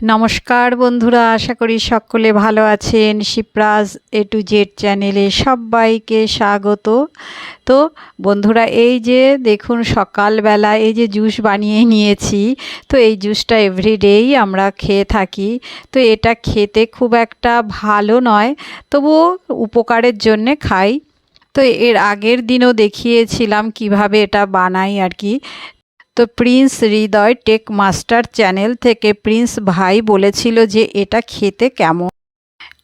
নমস্কার বন্ধুরা, আশা করি সকলে ভালো আছেন। শিপ্রাজ এ টু জেড চ্যানেলে সবাইকে স্বাগত। তো বন্ধুরা, এই যে দেখুন সকালবেলা এই যে জুস বানিয়ে নিয়েছি, তো এই জুসটা এভরিডেই আমরা খেয়ে থাকি। তো এটা খেতে খুব একটা ভালো নয়, তবুও উপকারের জন্যে খাই। তো এর আগের দিনও দেখিয়েছিলাম কীভাবে এটা বানাই আর কি। তো Prince Hridoy tech master channel থেকে প্রিন্স ভাই বলেছিল যে এটা খেতে কেমন?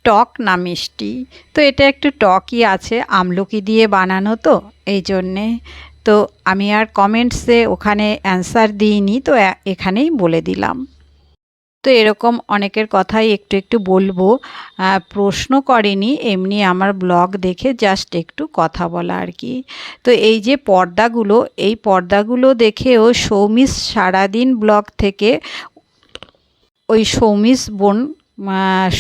টক না মিষ্টি? তো এটা একটু টকই আছে, আমলকি দিয়ে বানানো তো, এই জন্যে। তো আমি আর কমেন্টসে ওখানে অ্যান্সার দিইনি, তো এখানেই বলে দিলাম। তো এরকম অনেকের কথাই একটু একটু বলব। প্রশ্ন করেনি, এমনি আমার ব্লগ দেখে জাস্ট একটু কথা বলা আর কি। তো এই যে পর্দাগুলো, এই পর্দাগুলো দেখেও সৌমিস সারাদিন ব্লগ থেকে, ওই সৌমিস বোন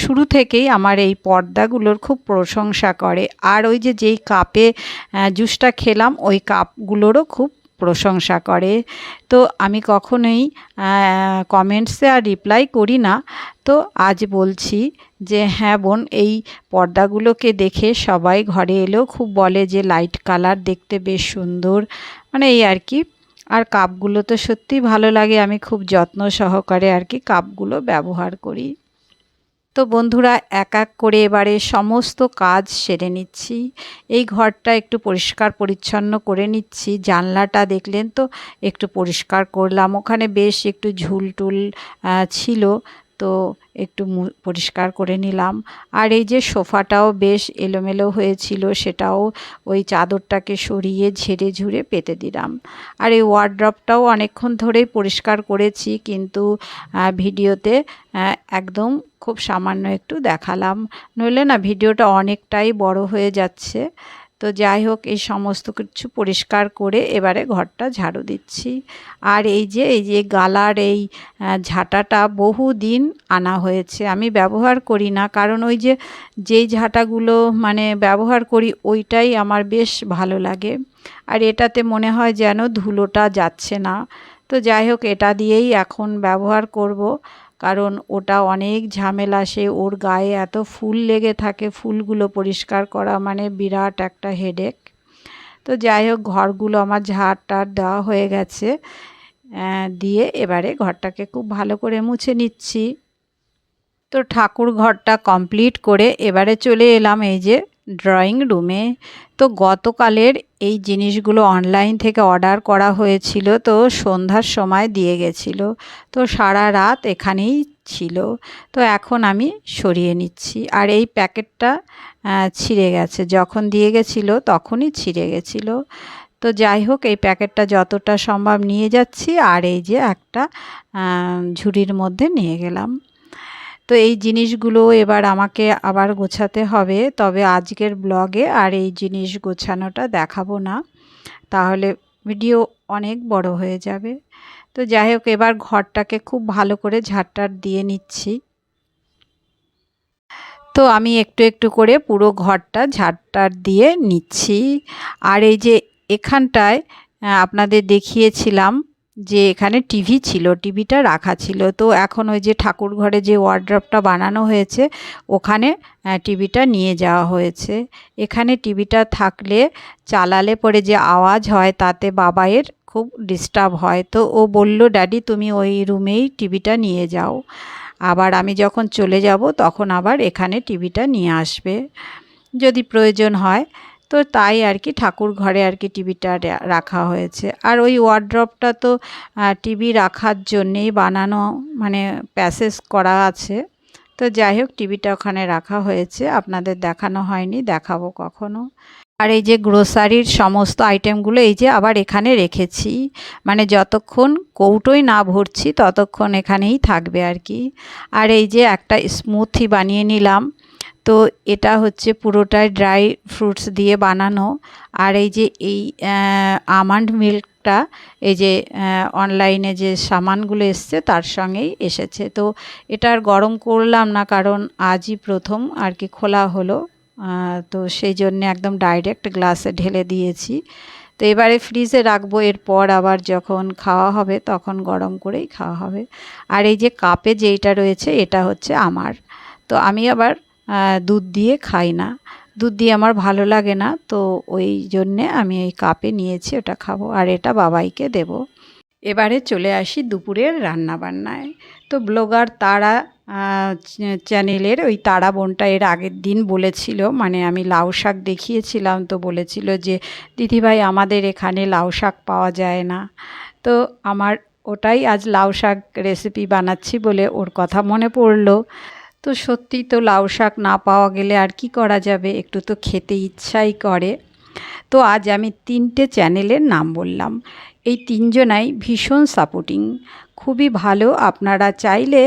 শুরু থেকেই আমার এই পর্দাগুলোর খুব প্রশংসা করে। আর ওই যে যেই কাপে জুসটা খেলাম, ওই কাপগুলোরও খুব প্রশংসা করে। তো আমি কখনোই কমেন্টসে আর রিপ্লাই করি না। তো আজ বলছি যে হ্যাঁ বোন, এই পর্দাগুলোকে দেখে সবাই ঘরে এলেও খুব বলে যে লাইট কালার দেখতে বেশ সুন্দর। মানে এই আর কি। আর কাপগুলো তো সত্যিই ভালো লাগে। আমি খুব যত্ন সহকারে আর কি কাপগুলো ব্যবহার করি। তো বন্ধুরা, এক এক করে এবারে সমস্ত কাজ সেরে নিচ্ছি। এই ঘরটা একটু পরিষ্কার পরিচ্ছন্ন করে নিচ্ছি। জানলাটা দেখলেন তো, একটু পরিষ্কার করলাম। ওখানে বেশ একটু ঝুলটুল ছিল। তো একটু পরিষ্কার করে নিলাম। আর এই যে সোফাটাও বেশ এলোমেলো হয়েছিল, সেটাও ওই চাদরটাকে সরিয়ে ঝেড়ে ঝুড়ে পেতে দিলাম। আর এই ওয়ার্ড্রপটাও অনেকক্ষণ ধরেই পরিষ্কার করেছি, কিন্তু ভিডিওতে একদম খুব সামান্য একটু দেখালাম। নইলে না, ভিডিওটা অনেকটাই বড় হয়ে যাচ্ছে। তো যাই হোক, এই সমস্ত কিছু পরিষ্কার করে এবারে ঘরটা ঝাড়ু দিচ্ছি। আর এই যে এই যে গালার এই ঝাঁটাটা বহু দিন আনা হয়েছে। আমি ব্যবহার করি না, কারণ ওই যে, যেই ঝাঁটাগুলো মানে ব্যবহার করি, ওইটাই আমার বেশ ভালো লাগে। আর এটাতে মনে হয় যেন ধুলোটা যাচ্ছে না। তো যাই হোক, এটা দিয়েই এখন ব্যবহার করব। কারণ ওটা অনেক ঝামেলা, সে ওর গায়ে এত ফুল লেগে থাকে, ফুলগুলো পরিষ্কার করা মানে বিরাট একটা হেডেক তো যাই হোক, ঘরগুলো আমার ঝাড় টাড় দেওয়া হয়ে গেছে। দিয়ে এবারে ঘরটাকে খুব ভালো করে মুছে নিচ্ছি। তো ঠাকুর ঘরটা কমপ্লিট করে এবারে চলে এলাম এই যে ড্রয়িং রুমে তো গতকালের এই জিনিসগুলো অনলাইন থেকে অর্ডার করা হয়েছিল, তো সন্ধ্যার সময় দিয়ে গেছিল। তো সারা রাত এখানেই ছিল। তো এখন আমি সরিয়ে নিচ্ছি। আর এই প্যাকেটটা ছিঁড়ে গেছে। যখন দিয়ে গেছিল, তখনই ছিঁড়ে গেছিল। তো যাই হোক, এই প্যাকেটটা যতটা সম্ভব নিয়ে যাচ্ছি। আর এই যে একটা ঝুড়ির মধ্যে নিয়ে গেলাম। তো এই জিনিসগুলো এবার আমাকে আবার গোছাতে হবে। তবে আজকের ব্লগে আর এই জিনিস গোছানোটা দেখাবো না। তাহলে ভিডিও অনেক বড় হয়ে যাবে। তো যাই হোক, এবার ঘরটাকে খুব ভালো করে ঝাড়টার দিয়ে নিচ্ছি। তো আমি একটু একটু করে পুরো ঘরটা ঝাড়টার দিয়ে নিচ্ছি। আর এই যে এখানটায় আপনাদের দেখিয়েছিলাম যে এখানে টিভি ছিল, টিভিটা রাখা ছিল। তো এখন ওই যে ঠাকুর ঘরে যে ওয়ার্ড্রপটা বানানো হয়েছে, ওখানে টিভিটা নিয়ে যাওয়া হয়েছে। এখানে টিভিটা থাকলে চালালে পরে যে আওয়াজ হয়, তাতে বাবাইয়ের খুব ডিস্টার্ব হয়। তো ও বলল ড্যাডি তুমি ওই রুমেই টিভিটা নিয়ে যাও। আবার আমি যখন চলে যাব, তখন আবার এখানে টিভিটা নিয়ে আসবে। যদি প্রয়োজন হয় তো তাই আর কি ঠাকুর ঘরে আর কি টিভিটা রাখা হয়েছে। আর ওই ওয়ার্ড্রপটা তো টিভি রাখার জন্যেই বানানো মানে প্যাসেজ করা আছে। তো যাই হোক, টিভিটা ওখানে রাখা হয়েছে। আপনাদের দেখানো হয়নি, দেখাবো কখনো। আর এই যে গ্রোসারির সমস্ত আইটেমগুলো এই যে আবার এখানে রেখেছি। মানে যতক্ষণ কৌটোই না ভরছি, ততক্ষণ এখানেই থাকবে আর কি। আর এই যে একটা স্মুথি বানিয়ে নিলাম। তো এটা হচ্ছে পুরোটাই ড্রাই ফ্রুটস দিয়ে বানানো। আর এই যে এই আমন্ড মিল্কটা এই যে অনলাইনে যে সামানগুলো এসছে, তার সঙ্গেই এসেছে। তো এটা আর গরম করলাম না, কারণ আজই প্রথম আর কি খোলা হলো। তো সেই জন্যে একদম ডাইরেক্ট গ্লাসে ঢেলে দিয়েছি। তো এবারে ফ্রিজে রাখব, এরপর আবার যখন খাওয়া হবে, তখন গরম করেই খাওয়া হবে। আর এই যে কাপে যেইটা রয়েছে, এটা হচ্ছে আমার। তো আমি আবার দুধ দিয়ে খাই না। দুধ দিয়ে আমার ভালো লাগে না, তো ওই জন্যে আমি এই কাপে নিয়েছি, ওটা খাব। আর এটা বাবাইকে দেব। এবারে চলে আসি দুপুরের রান্না বান্নায় তো ব্লগার তারা চ্যানেলের ওই তারা বোনটা এর আগের দিন বলেছিল মানে আমি লাউ শাক দেখিয়েছিলাম, তো বলেছিল যে, দিদিভাই, আমাদের এখানে লাউ শাক পাওয়া যায় না। তো আমার ওটাই আজ লাউ শাক রেসিপি বানাচ্ছি বলে ওর কথা মনে পড়ল। তো সত্যি তো লাউ শাক না পাওয়া গেলে আর কি করা যাবে? একটু তো খেতে ইচ্ছাই করে। তো আজ আমি তিনটে চ্যানেলের নাম বললাম। এই তিনজনাই ভীষণ সাপোর্টিং খুবই ভালো আপনারা চাইলে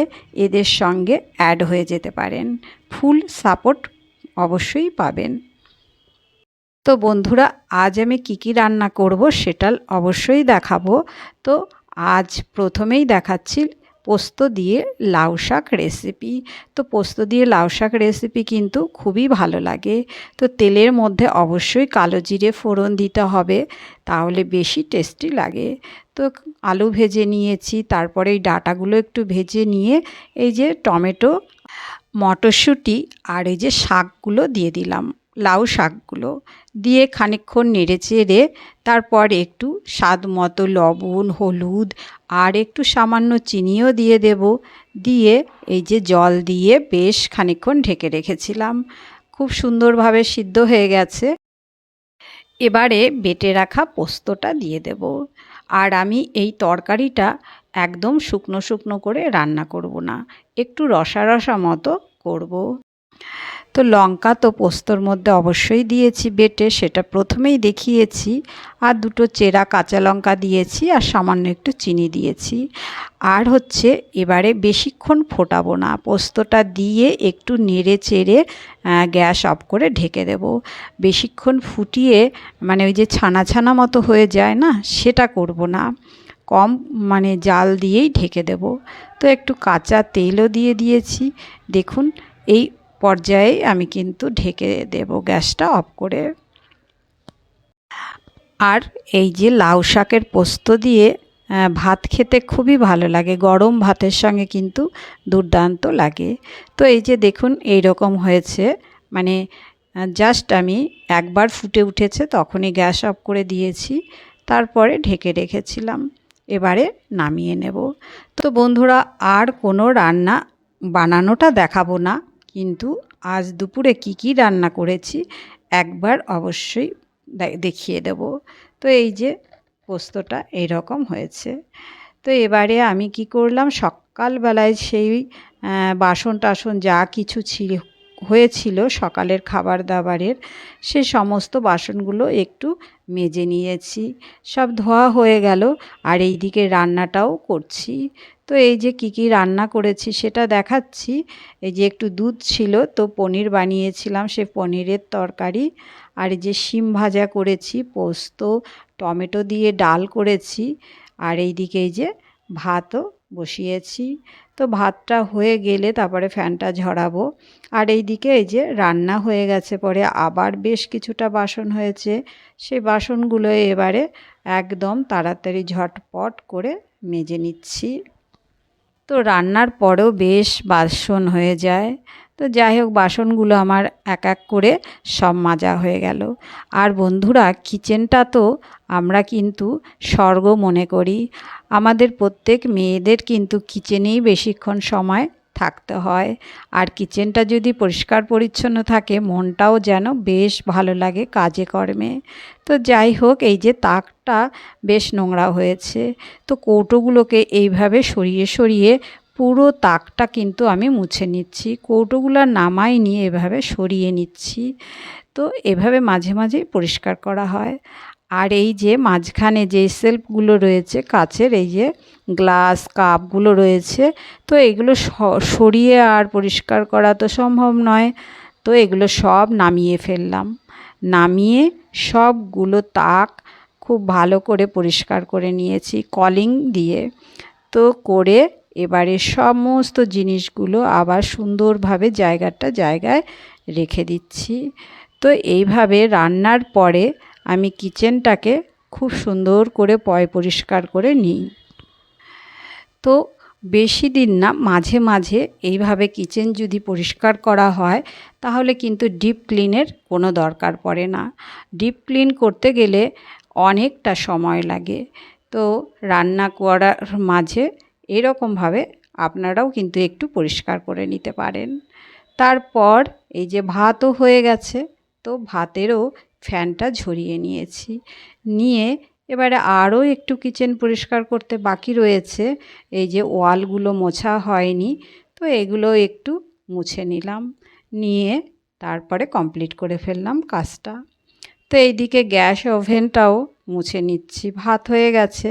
এদের সঙ্গে অ্যাড হয়ে যেতে পারেন। ফুল সাপোর্ট অবশ্যই পাবেন। তো বন্ধুরা, আজ আমি কী কী রান্না করব সেটা অবশ্যই দেখাবো। তো আজ প্রথমেই দেখাচ্ছি পোস্ত দিয়ে লাউ শাক রেসিপি তো পোস্ত দিয়ে লাউ শাক রেসিপি কিন্তু খুবই ভালো লাগে। তো তেলের মধ্যে অবশ্যই কালো জিরে ফোড়ন দিতে হবে, তাহলে বেশি টেস্টি লাগে। তো আলু ভেজে নিয়েছি, তারপরে এই ডাটাগুলো একটু ভেজে নিয়ে এই যে টমেটো, মটরশুঁটি আর এই যে শাকগুলো দিয়ে দিলাম। লাউ শাকগুলো দিয়ে খানিকক্ষণ নেড়ে চেড়ে তারপর একটু স্বাদ মতো লবণ, হলুদ আর একটু সামান্য চিনিও দিয়ে দেব। দিয়ে এই যে জল দিয়ে বেশ খানিকক্ষণ ঢেকে রেখেছিলাম। খুব সুন্দরভাবে সিদ্ধ হয়ে গেছে। এবারে বেটে রাখা পোস্তটা দিয়ে দেব। আর আমি এই তরকারিটা একদম শুকনো শুকনো করে রান্না করব না, একটু রসা রসা মতো করব। তো লঙ্কা তো পোস্তর মধ্যে অবশ্যই দিয়েছি বেটে, সেটা প্রথমেই দেখিয়েছি। আর দুটো চেরা কাঁচা লঙ্কা দিয়েছি আর সামান্য একটু চিনি দিয়েছি। আর হচ্ছে এবারে বেশিক্ষণ ফোটাবো না, পোস্তটা দিয়ে একটু নেড়ে চেড়ে গ্যাস অফ করে ঢেকে দেব। বেশিক্ষণ ফুটিয়ে মানে ওই যে ছানা ছানা মতো হয়ে যায় না, সেটা করব না। কম মানে জাল দিয়েই ঢেকে দেব। তো একটু কাঁচা তেলও দিয়ে দিয়েছি। দেখুন, এই পর্যায়ে আমি কিন্তু ঢেকে দেব গ্যাসটা অফ করে। আর এই যে লাউ শাকের পোস্ত দিয়ে ভাত খেতে খুবই ভালো লাগে, গরম ভাতের সঙ্গে কিন্তু দুর্দান্ত লাগে। তো এই যে দেখুন এই রকম হয়েছে। মানে জাস্ট আমি একবার ফুটে উঠেছে, তখনই গ্যাস অফ করে দিয়েছি, তারপরে ঢেকে রেখেছিলাম। এবারে নামিয়ে নেব। তো বন্ধুরা, আর কোনো রান্না বানানোটা দেখাবো না। কিন্তু আজ দুপুরে কি কি রান্না করেছি একবার অবশ্যই দেখিয়ে দেব। তো এই যে পোস্তটা এই রকম হয়েছে। তো এবারে আমি কি করলাম, সকালবেলায় সেই বাসন টাসন যা কিছু ছিল, হয়েছিল সকালের খাবার দাবারের সে সমস্ত বাসনগুলো একটু মেজে নিয়েছি। সব ধোয়া হয়ে গেল আর এইদিকে রান্নাটাও করছি। তো এই যে কি কি রান্না করেছি সেটা দেখাচ্ছি। এই যে একটু দুধ ছিল, তো পনির বানিয়েছিলাম, সে পনিরের তরকারি। আর এই যে শিম ভাজা করেছি, পোস্ত, টমেটো দিয়ে ডাল করেছি। আর এইদিকে এই যে ভাতও বসিয়েছি। তো ভাতটা হয়ে গেলে তারপরে ফ্যানটা ঝরাবো। আর এইদিকে এই যে রান্না হয়ে গেছে পরে আবার বেশ কিছুটা বাসন হয়েছে। সেই বাসনগুলো এবারে একদম তাড়াতাড়ি ঝটপট করে মেজে নিচ্ছি। তো রান্নার পরেও বেশ বাসন হয়ে যায়। তো যাই হোক, বাসনগুলো আমার এক এক করে সব মাজা হয়ে গেল। আর বন্ধুরা, কিচেনটা তো আমরা কিন্তু স্বর্গ মনে করি। আমাদের প্রত্যেক মেয়েদের কিন্তু কিচেনেই বেশিক্ষণ সময় থাকতে হয়। আর কিচেনটা যদি পরিষ্কার পরিচ্ছন্ন থাকে, মনটাও যেন বেশ ভালো লাগে কাজে কর্মে। তো যাই হোক, এই যে তাকটা বেশ নোংরা হয়েছে। তো কৌটোগুলোকে এইভাবে সরিয়ে সরিয়ে পুরো তাকটা কিন্তু আমি মুছে নিচ্ছি। কৌটোগুলো নামাই নিয়ে এভাবে সরিয়ে নিচ্ছি। তো এভাবে মাঝে মাঝেই পরিষ্কার করা হয়। আর এই যে মাঝখানে যে সেলফগুলো রয়েছে, কাছের এই যে গ্লাস, কাপগুলো রয়েছে, তো এগুলো সরিয়ে আর পরিষ্কার করা তো সম্ভব নয়। তো এগুলো সব নামিয়ে ফেললাম। নামিয়ে সবগুলো তাক খুব ভালো করে পরিষ্কার করে নিয়েছি কলিং দিয়ে। তো করে এবারে সমস্ত জিনিসগুলো আবার সুন্দরভাবে জায়গাটা জায়গায় রেখে দিচ্ছি। তো এইভাবে রান্নার পরে আমি কিচেনটাকে খুব সুন্দর করে পয় পরিষ্কার করে নিই। তো বেশি দিন না, মাঝে মাঝে এইভাবে কিচেন যদি পরিষ্কার করা হয়, তাহলে কিন্তু ডিপ ক্লিনের কোনো দরকার পড়ে না। ডিপ ক্লিন করতে গেলে অনেকটা সময় লাগে। তো রান্না করার মাঝে এরকমভাবে আপনারাও কিন্তু একটু পরিষ্কার করে নিতে পারেন। তারপর এই যে ভাতও হয়ে গেছে, তো ভাতেরও ফ্যানটা ঝরিয়ে নিয়েছি। নিয়ে এবারে আরও একটু কিচেন পরিষ্কার করতে বাকি রয়েছে। এই যে ওয়ালগুলো মোছা হয়নি, তো এগুলো একটু মুছে নিলাম। নিয়ে তারপরে কমপ্লিট করে ফেললাম কাজটা। তো এইদিকে গ্যাস ওভেনটাও মুছে নিচ্ছি। ভাত হয়ে গেছে,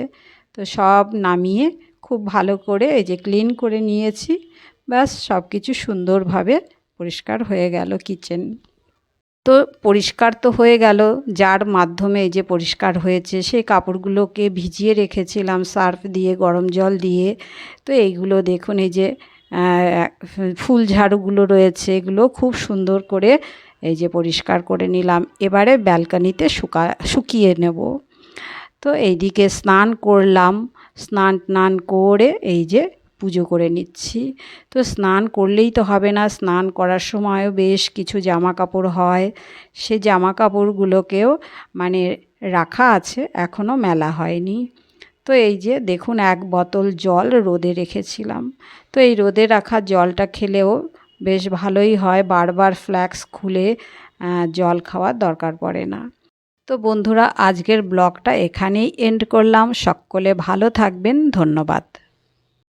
তো সব নামিয়ে খুব ভালো করে এই যে ক্লিন করে নিয়েছি। ব্যাস সব কিছু সুন্দরভাবে পরিষ্কার হয়ে গেল কিচেন। তো পরিষ্কার তো হয়ে গেল। যার মাধ্যমে যে পরিষ্কার হয়েছে, সেই কাপড়গুলোকে ভিজিয়ে রেখেছিলাম, সার্ফ দিয়ে, গরম জল দিয়ে। তো এইগুলো দেখুন, এই যে ফুল ঝাড়ুগুলো রয়েছে, এগুলো খুব সুন্দর করে এই যে পরিষ্কার করে নিলাম। এবারে ব্যালকানিতে শুকা, শুকিয়ে নেব। তো এইদিকে স্নান করলাম। স্নান টান করে এই যে পুজো করে নিচ্ছি। তো স্নান করলেই তো হবে না। স্নান করার সময়ও বেশ কিছু জামা কাপড় হয়। সে জামা কাপড়গুলোকেও মানে রাখা আছে এখনও মেলা হয়নি। তো এই যে দেখুন এক বোতল জল রোদে রেখেছিলাম। তো এই রোদে রাখা জলটা খেলেও বেশ ভালোই হয়। বারবার ফ্ল্যাক্স খুলে জল খাওয়ার দরকার পড়ে না। তো বন্ধুরা, আজকের ব্লগটা এখানেই এন্ড করলাম। সকলে ভালো থাকবেন। ধন্যবাদ।